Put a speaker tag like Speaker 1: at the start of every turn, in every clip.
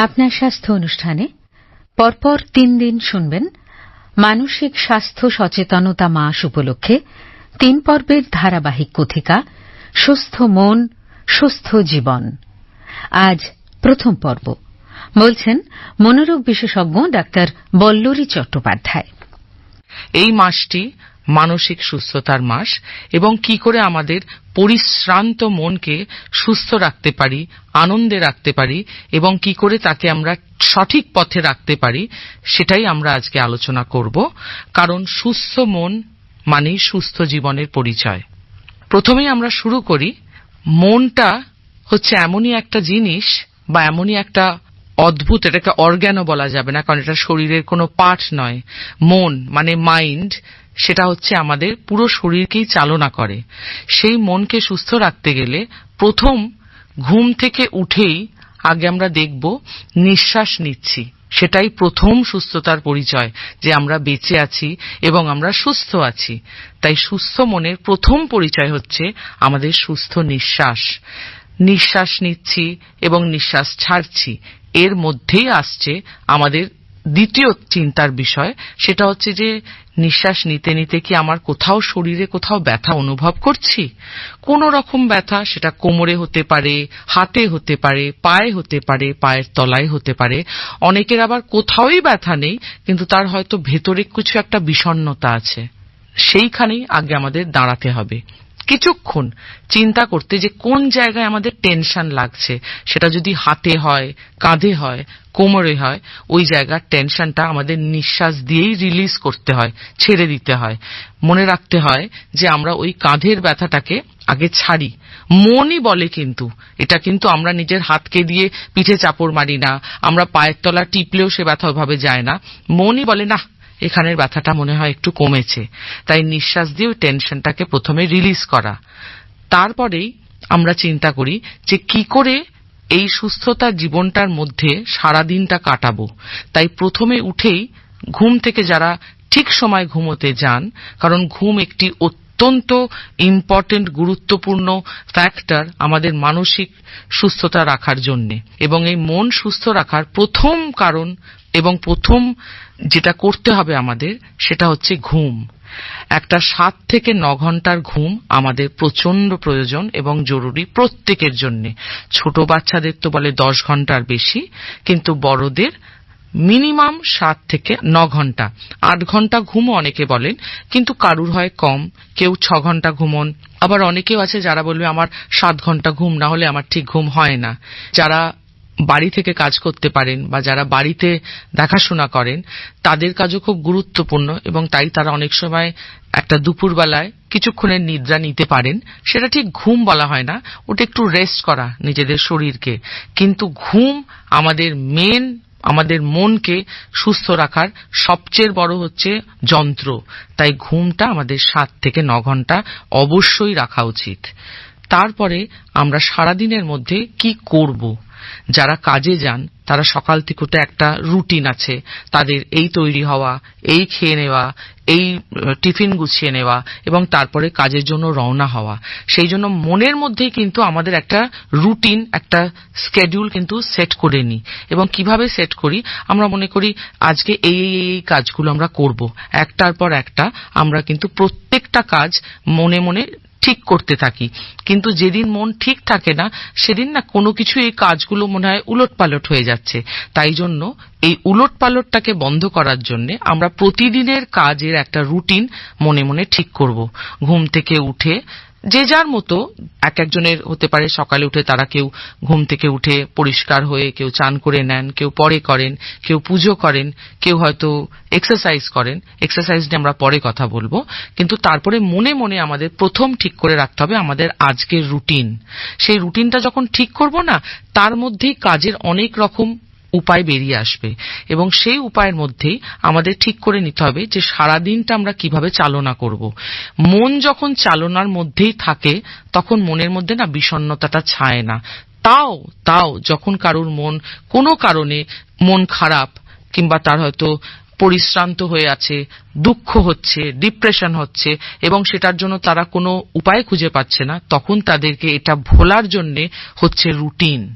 Speaker 1: আপনার স্বাস্থ্য অনুষ্ঠানে পরপর তিন দিন শুনবেন মানসিক স্বাস্থ্য সচেতনতা মাস উপলক্ষে তিন পর্বের ধারাবাহিক কথিকা, সুস্থ মন, সুস্থ জীবন। আজ প্রথম পর্ব। বলছেন মনোরোগ বিশেষজ্ঞ ডাক্তার বল্লরী চট্টোপাধ্যায়।
Speaker 2: এই মাসটি মানসিক সুস্থতার মাস এবং কি করে আমাদের পরিশ্রান্ত মনকে সুস্থ রাখতে পারি, আনন্দে রাখতে পারি এবং কি করে তাকে আমরা সঠিক পথে রাখতে পারি, সেটাই আমরা আজকে আলোচনা করব। কারণ সুস্থ মন মানেই সুস্থ জীবনের পরিচয়। প্রথমেই আমরা শুরু করি, মনটা হচ্ছে এমনই একটা জিনিস বা এমনই একটা অদ্ভুত, এটাকে অর্গ্যানও বলা যাবে না, কারণ এটা শরীরের কোনো পার্ট নয়। মন মানে মাইন্ড সেটা হচ্ছে আমাদের পুরো শরীরকেই চালনা করে। সেই মনকে সুস্থ রাখতে গেলে প্রথম ঘুম থেকে উঠেই আগে আমরা দেখব, নিঃশ্বাস নিচ্ছি। সেটাই প্রথম সুস্থতার পরিচয়, যে আমরা বেঁচে আছি এবং আমরা সুস্থ আছি। তাই সুস্থ মনের প্রথম পরিচয় হচ্ছে আমাদের সুস্থ নিঃশ্বাস। নিঃশ্বাস নিচ্ছি এবং নিঃশ্বাস ছাড়ছি। এর মধ্যেই আসছে আমাদের দ্বিতীয় চিন্তার বিষয়, সেটা হচ্ছে যে নিঃশ্বাস নিতে নিতে কি আমার কোথাও শরীরে কোথাও ব্যথা অনুভব করছি? কোন রকম ব্যথা, সেটা কোমরে হতে পারে, হাতে হতে পারে, পায়ে হতে পারে, পায়ের তলায় হতে পারে। অনেকের আবার কোথাওই ব্যথা নেই, কিন্তু তার হয়তো ভেতরে কিছু একটা বিষণ্নতা আছে। সেইখানেই আগে আমাদের দাঁড়াতে হবে। কিছুক্ষণ চিন্তা করতে যে কোন জায়গায় আমাদের টেনশন লাগছে, সেটা যদি হাতে হয়, কাঁধে হয়, কোমরে হয়, ওই জায়গার টেনশনটা আমাদের নিঃশ্বাস দিয়েই রিলিজ করতে হয়, ছেড়ে দিতে হয়। মনে রাখতে হয় যে আমরা ওই কাঁধের ব্যথাটাকে আগে ছাড়ি। মনই বলে কিন্তু, এটা কিন্তু আমরা নিজের হাতকে দিয়ে পিঠে চাপড় মারি না, আমরা পায়ের তলা টিপলেও সে ব্যথা ওভাবে যায় না। মনই বলে না এখানের ব্যথাটা মনে হয় একটু কমেছে। তাই নিঃশ্বাস দিয়ে ওই টেনশনটাকে প্রথমে রিলিজ করা। তারপরেই আমরা চিন্তা করি যে কি করে এই সুস্থতা জীবনটার মধ্যে সারা দিনটা কাটাবো। তাই প্রথমে উঠেই ঘুম থেকে যারা ঠিক সময় ঘুমোতে যান, কারণ ঘুম একটি অত্যন্ত ইম্পর্টেন্ট গুরুত্বপূর্ণ ফ্যাক্টর আমাদের মানসিক সুস্থতা রাখার জন্যে। এবং এই মন সুস্থ রাখার প্রথম কারণ এবং প্রথম যেটা করতে হবে আমাদের, সেটা হচ্ছে ঘুম। একটা সাত থেকে ন ঘণ্টার ঘুম আমাদের প্রচণ্ড প্রয়োজন এবং জরুরি প্রত্যেকের জন্য। ছোট বাচ্চাদের তো বলে দশ ঘণ্টার বেশি, কিন্তু বড়দের মিনিমাম সাত থেকে ন ঘণ্টা। আট ঘণ্টা ঘুমও অনেকে বলেন, কিন্তু কারুর হয় কম। কেউ ছ ঘণ্টা ঘুমন। আবার অনেকেও আছে যারা বলবে, আমার সাত ঘণ্টা ঘুম না হলে আমার ঠিক ঘুম হয় না। যারা বাড়ি থেকে কাজ করতে পারেন বা যারা বাড়িতে দেখাশোনা করেন, তাদের কাজও খুব গুরুত্বপূর্ণ এবং তাই তারা অনেক সময় একটা দুপুরবেলায় কিছুক্ষণের নিদ্রা নিতে পারেন। সেটা ঠিক ঘুম বলা হয় না, ওটা একটু রেস্ট করা নিজেদের শরীরকে। কিন্তু ঘুম আমাদের মেন আমাদের মনকে সুস্থ রাখার সবচেয়ে বড় হচ্ছে যন্ত্র। তাই ঘুমটা আমাদের সাত থেকে ন ঘণ্টা অবশ্যই রাখা উচিত। তারপরে আমরা সারাদিনের মধ্যে কি করব? যারা কাজে যান, তারা সকাল থেকে একটা রুটিন আছে। তাদের এই তৈরি হওয়া, এই খেয়ে নেওয়া, এই টিফিন গুছিয়ে নেওয়া এবং তারপরে কাজের জন্য রওনা হওয়া। সেই জন্য মনের মধ্যেই কিন্তু আমাদের একটা রুটিন, একটা স্কেডিউল কিন্তু সেট করে নিই এবং কীভাবে সেট করি? আমরা মনে করি, আজকে এই এই এই কাজগুলো আমরা করব। একটার পর একটা আমরা কিন্তু প্রত্যেকটা কাজ মনে মনে ঠিক করতে থাকি। কিন্তু যেদিন মন ঠিক থাকে না, সেদিন না কোনো কিছু এই কাজগুলো মনে হয় উলটপালট হয়ে যাচ্ছে। তাই জন্য এই উলটপালটটাকে বন্ধ করার জন্য আমরা প্রতিদিনের কাজের একটা রুটিন মনে মনে ঠিক করব। ঘুম থেকে উঠে যে যার মতো এক একজনের হতে পারে সকালে উঠে তারা কেউ ঘুম থেকে উঠে পরিষ্কার হয়ে কেউ চান করে নেন, কেউ পরে করেন, কেউ পুজো করেন, কেউ হয়তো এক্সারসাইজ করেন। এক্সারসাইজ নিয়ে আমরা পরে কথা বলব। কিন্তু তারপরে মনে মনে আমাদের প্রথম ঠিক করে রাখতে হবে আমাদের আজকের রুটিন সেই রুটিনটা যখন ঠিক করব না, তার মধ্যেই কাজের অনেক রকম উপায় বেরিয়ে আসবে। এবং সেই উপায়ের মধ্যেই আমাদের ঠিক করে নিতে হবে যে সারা দিনটা আমরা কীভাবে চালনা করব। মন যখন চালনার মধ্যেই থাকে, তখন মনের মধ্যে না বিষণ্নতাটা ছায় না। তাও তাও যখন কারুর মন কোনো কারণে মন খারাপ কিংবা তার হয়তো পরিশ্রান্ত হয়ে আছে, দুঃখ হচ্ছে, ডিপ্রেশন হচ্ছে, এবং সেটার জন্য তারা কোনো উপায় খুঁজে পাচ্ছে না, তখন তাদেরকে এটা ভোলার জন্যে হচ্ছে রুটিন।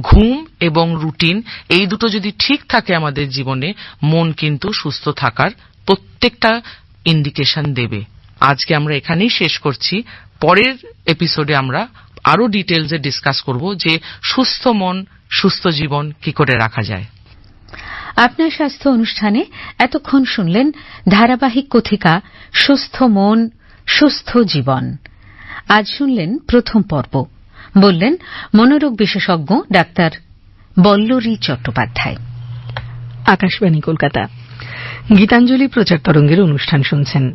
Speaker 2: ঘুম এবং রুটিন, এই দুটো যদি ঠিক থাকে আমাদের জীবনে, মন কিন্তু সুস্থ থাকার প্রত্যেকটা ইন্ডিকেশন দেবে। আজকে আমরা এখানেই শেষ করছি। পরের এপিসোডে আমরা আরও ডিটেলসে ডিসকাস করব যে সুস্থ মন, সুস্থ জীবন কি করে রাখা যায়।
Speaker 1: আপনার স্বাস্থ্য অনুষ্ঠানে এতক্ষণ শুনলেন ধারাবাহিক কথিকা, সুস্থ মন, সুস্থ জীবন। আজ শুনলেন প্রথম পর্ব। বললেন মনোরোগ বিশেষজ্ঞ ডাক্তার বল্লরী চট্টোপাধ্যায়।
Speaker 3: আকাশবাণী কলকাতা। গীতাঞ্জলি প্রচার তরঙ্গের অনুষ্ঠান শুনছেন।